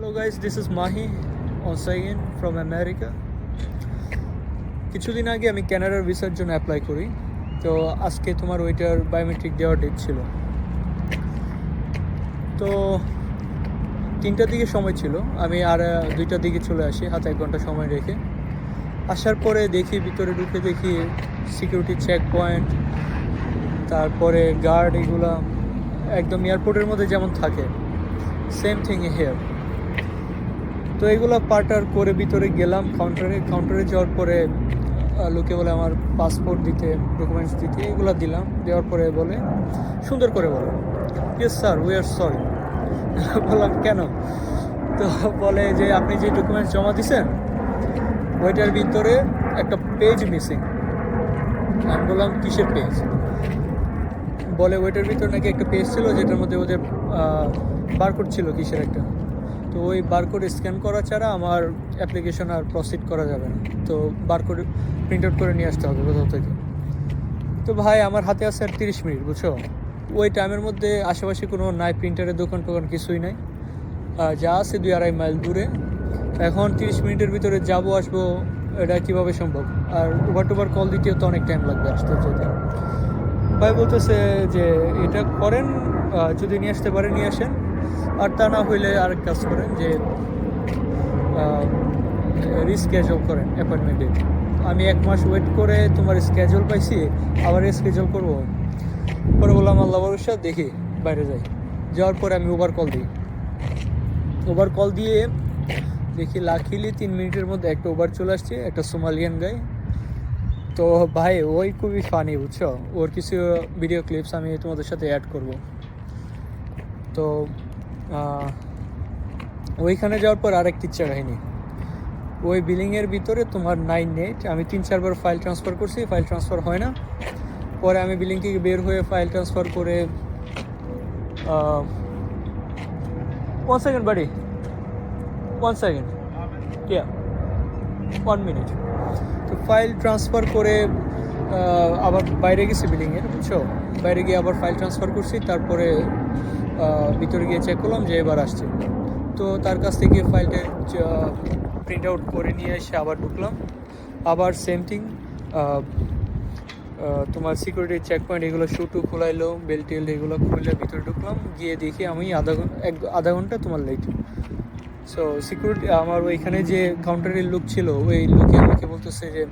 Hello guys this is Mahi again from America কিছুদিন আগে আমি ক্যানাডার ভিসার জন্য অ্যাপ্লাই করি। তো আজকে তোমার ওইটার বায়োমেট্রিক দেওয়ার ডেট ছিল। তো তিনটার দিকে সময় ছিল। আমি আর দুইটার দিকে চলে আসি, হাতে এক ঘণ্টা সময় রেখে। আসার পরে দেখি, ভিতরে ঢুকে দেখি সিকিউরিটি চেক পয়েন্ট তারপরে গার্ড এগুলা একদম এয়ারপোর্টের মধ্যে যেমন থাকে সেম থিং হেয়ার তো এগুলো পার্টার করে ভিতরে গেলাম কাউন্টারে কাউন্টারে যাওয়ার পরে লোকে বলে আমার পাসপোর্ট দিতে ডকুমেন্টস দিতে, এগুলো দিলাম, দেওয়ার পরে বলে, সুন্দর করে বলে yes sir we are sorry বললাম, কেন? তো বলে যে, আপনি যে ডকুমেন্টস জমা দিছেন, ওইটার ভিতরে একটা পেজ মিসিং আমি বললাম, কিসের পেজ বলে, ওইটার ভিতরে নাকি একটা পেজ ছিল, যেটার মধ্যে ওদের বারকোড ছিল কিসের একটা? তো ওই বারকোড স্ক্যান করা ছাড়া আমার অ্যাপ্লিকেশন আর প্রসিড করা যাবে না। তো বারকোড প্রিন্ট আউট করে নিয়ে আসতে হবে কোথাও থেকে। তো ভাই, আমার হাতে আছে আর তিরিশ মিনিট, বুঝছ? ওই টাইমের মধ্যে আশেপাশে কোনো নাই প্রিন্টারের দোকান টোকান কিছুই নাই। যা আছে দুই আড়াই মাইল দূরে। এখন তিরিশ মিনিটের ভিতরে যাব, আসব, এটা কীভাবে সম্ভব? আর উবার টুবার কল দিতেও তো অনেক টাইম লাগবে আসতে যেতে। ভাই বলতেছে যে এটা করেন যদি নিয়ে আসতে পারে নিয়ে আসেন। আর তা না হইলে আরেক কাজ করেন যে রিস্কেজুয়াল করেন অ্যাপয়েন্টমেন্ট আমি এক মাস ওয়েট করে তোমার স্কেজুল পাইছি, আবার স্কেজুল করব। পরে বললাম, আল্লাহ ভরসা, দেখি, বাইরে যাই। যাওয়ার পরে আমি ওভার কল দিই। ওভার কল দিয়ে দেখি লাখিলি তিন মিনিটের মধ্যে একটা ওভার চলে আসছে, একটা সোমালিয়ান গাই তো ভাই, ওই খুবই ফানি বুঝছ? ওর কিছু ভিডিও ক্লিপস আমি তোমাদের সাথে অ্যাড করব। তো ওইখানে যাওয়ার পর আরেকটি ইচ্ছা কাহিনী ওই বিলিংয়ের ভিতরে তোমার নাইন নেট আমি তিন চারবার ফাইল ট্রান্সফার করছি ফাইল ট্রান্সফার হয় না। পরে আমি বিলিং থেকে বের হয়ে ফাইল ট্রান্সফার করে ওয়ান সেকেন্ড বাড়ি one second yeah one minute তো ফাইল ট্রান্সফার করে আবার বাইরে গেছি বিলিংয়ের বুঝছ? বাইরে গিয়ে আবার ফাইল ট্রান্সফার করছি, তারপরে ভিতরে গিয়ে চেক করলাম যে এবার আসছে। তো তার কাছ থেকে ফাইলটা প্রিন্ট আউট করে নিয়ে এসে আবার ঢুকলাম। আবার সেম থিং তোমার সিকিউরিটি চেক পয়েন্ট এগুলো শুটু খোলাইলো বেল টেল এগুলো খুলে ভিতরে ঢুকলাম। গিয়ে দেখি আমি আধা ঘণ্টা এক, আধা ঘণ্টা তোমার লেট সো সিকিউরিটি আমার ওইখানে যে কাউন্টারের লুক ছিল, ওই লুকে আমাকে বলতেছে যে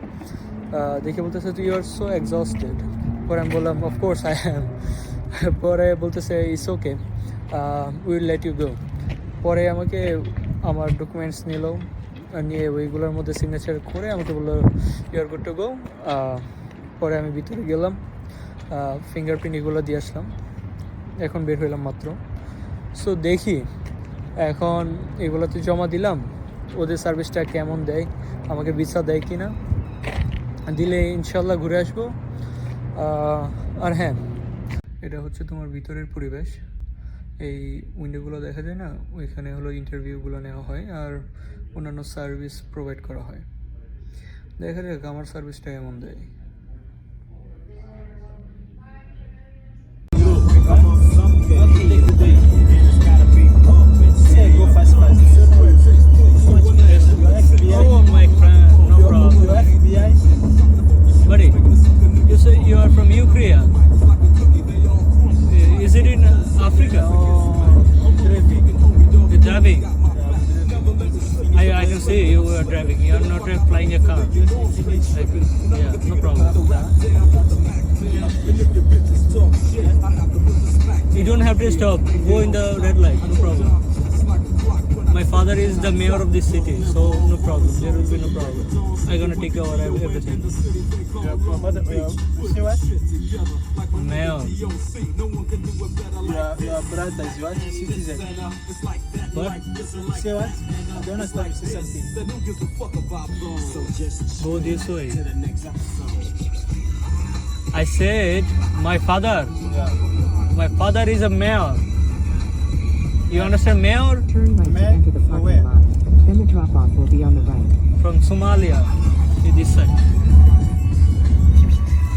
দেখে বলতেছে তুই আর সো এক্সস্টেড পরে আমি বললাম অফকোর্স আই হ্যাম পরে বলতেছে it's okay will let you go পরে আমাকে আমার ডকুমেন্টস নিল, নিয়ে ওইগুলোর মধ্যে সিগনেচার করে আমাকে বলল you are good to go পরে আমি ভিতরে গেলাম ফিঙ্গারপ্রিন্ট এগুলো দিয়ে আসলাম। এখন বের হইলাম মাত্র। সো দেখি, এখন এগুলোতে জমা দিলাম, ওদের সার্ভিসটা কেমন দেয়, আমাকে ভিসা দেয় কি না দিলে ইনশাল্লাহ ঘুরে আসব। আর হ্যাঁ এটা হচ্ছে তোমার ভিতরের পরিবেশ। এই উইন্ডোগুলো দেখা যায় না ওইখানে হলো ইন্টারভিউগুলো নেওয়া হয় আর অন্যান্য সার্ভিস প্রোভাইড করা হয় দেখা যাক আমার সার্ভিসটা কেমন দেয়. Oh? Buddy, you say you are from Ukraine. You are driving. You are not flying a car. Like, yeah, no problem. You don't have to stop. Go in the My is the mayor of this city, so no problem. There will be no problem. I'm gonna take over ev- everything. Mayor. Your, your brother is what? Citizen. What? Say what? I don't understand. Say something. Go this way. I said my father. Yeah. My father is a mayor. You understand mayor? Turn right Mayor? to enter the parking Where? lot. Then the drop off will be on the right. from Somalia to this side.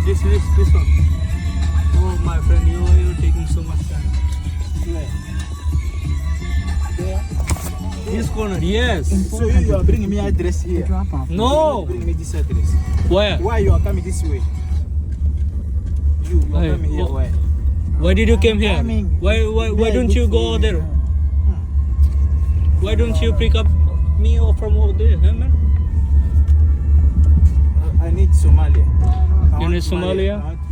This this this one. Oh my friend, you you taking so much time. Where? There. This corner, yes. So you, you are bringing me address here. drop off. No. Bring me this address. Where? Why you are coming this way? You, you are Hey, coming here. Why? Why did you come here? Why why why There, don't you go there? Why don't you pick up me from over there, huh, man? I need Somalia. I you need Somalia? Somalia?